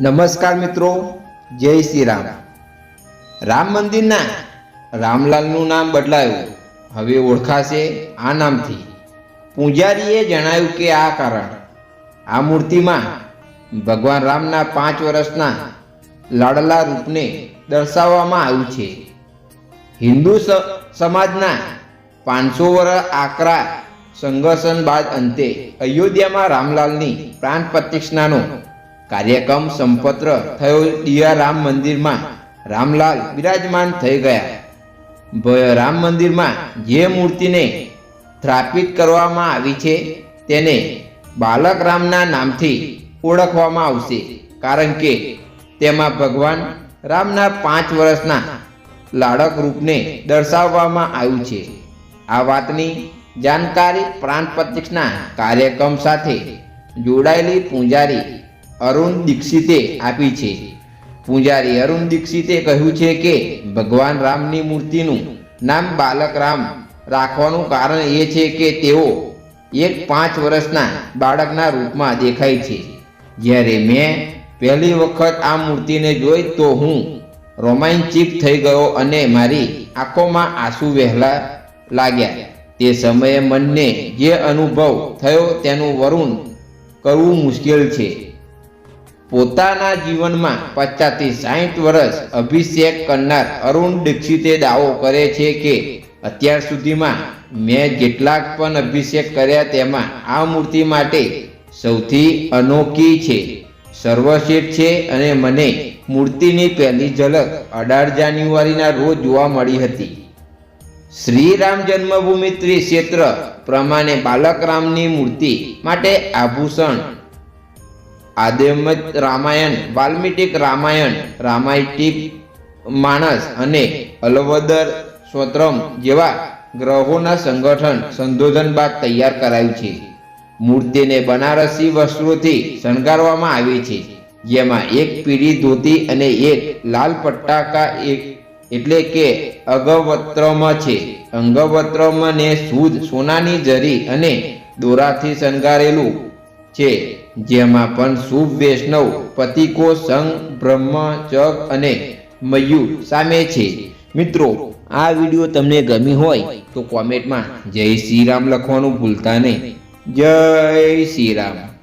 નમસ્કાર મિત્રો, જય શ્રી રામ રામ મંદિરના રામલાલનું નામ બદલાયું. હવે ઓળખાશે આ નામથી. પૂજારીએ જણાવ્યું કે આ કારણ. આ મૂર્તિમાં ભગવાન રામના પાંચ વર્ષના લાડલા રૂપને દર્શાવવામાં આવ્યું છે. હિન્દુ સમાજના પાંચસો વર્ષ આકરા સંઘર્ષણ બાદ અંતે અયોધ્યામાં રામલાલની પ્રાણ પ્રતિષ્ઠાનો કાર્યક્રમ સંપત્ર થયો દિયા રામ મંદિરમાં. રામલાલ બિરાજમાન થઈ ગયા. રામ મંદિરમાં જે મૂર્તિને સ્થાપિત કરવામાં આવી છે તેને બાલક રામના નામથી ઓળખવામાં આવશે. કારણ કે તેમાં ભગવાન રામના પાંચ વર્ષના લાડક રૂપને દર્શાવવામાં આવ્યું છે. આ વાતની જાણકારી પ્રાણ પ્રતિષ્ઠા કાર્યક્રમ સાથે જોડાયેલી પૂજારી અરુણ દીક્ષિતે આપી છે. પૂજારી અરુણ દીક્ષિતે કહ્યું છે કે, ભગવાન રામની મૂર્તિનું નામ બાલક રામ રાખવાનું કારણ એ છે કે તેઓ એક પાંચ વર્ષના બાળકના રૂપમાં દેખાય છે. જ્યારે મેં પહેલી વખત આ મૂર્તિને જોઈ તો હું રોમાંચિત થઈ ગયો અને મારી આંખોમાં આંસુ વહેલા લાગ્યા. તે સમયે મનને જે અનુભવ થયો તેનું વરુણ કરવું મુશ્કેલ છે. પોતાના જીવનમાં પચાસથી સાઠ વર્ષ અભિષેક કરનાર અરુણ દીક્ષિતે દાવો કરે છે કે અત્યાર સુધીમાં મેં જેટલાક પણ અભિષેક કર્યા તેમાં આ મૂર્તિ માટે સૌથી અનોખી છે. સર્વશ્રેષ્ઠ છે અને મને મૂર્તિની પહેલી ઝલક અઢાર જાન્યુઆરીના રોજ જોવા મળી હતી. શ્રી રામ જન્મભૂમિ ત્રિક્ષેત્ર પ્રમાણે બાલક રામની મૂર્તિ માટે આભૂષણ આદમત રામાયણ વાલ્મીટિક રામાયણ રામાયટિક માણસ અને અલવદર સ્વત્રમ જેવા ગ્રહોના સંગઠન સંશોધન બાદ તૈયાર કરાયું છે. મૂર્તિને બનારસી વસ્ત્રોથી શણગારવામાં આવી છે, જેમાં એક પીળી ધોતી અને એક લાલ પટ્ટાકા એક એટલે કે અગવત્રમ છે. અંગવત્રમને શુદ્ધ સોનાની જરી અને દોરાથી શણગારેલું છે, જેમાં પણ શુભ વૈષ્ણવ, પતિકો સંઘ બ્રહ્મ, ચક અને મયુર સામે છે. મિત્રો, આ વીડિયો તમને ગમી હોય તો કોમેન્ટમાં જય શ્રી રામ લખવાનું ભૂલતા નહીં. જય શ્રી રામ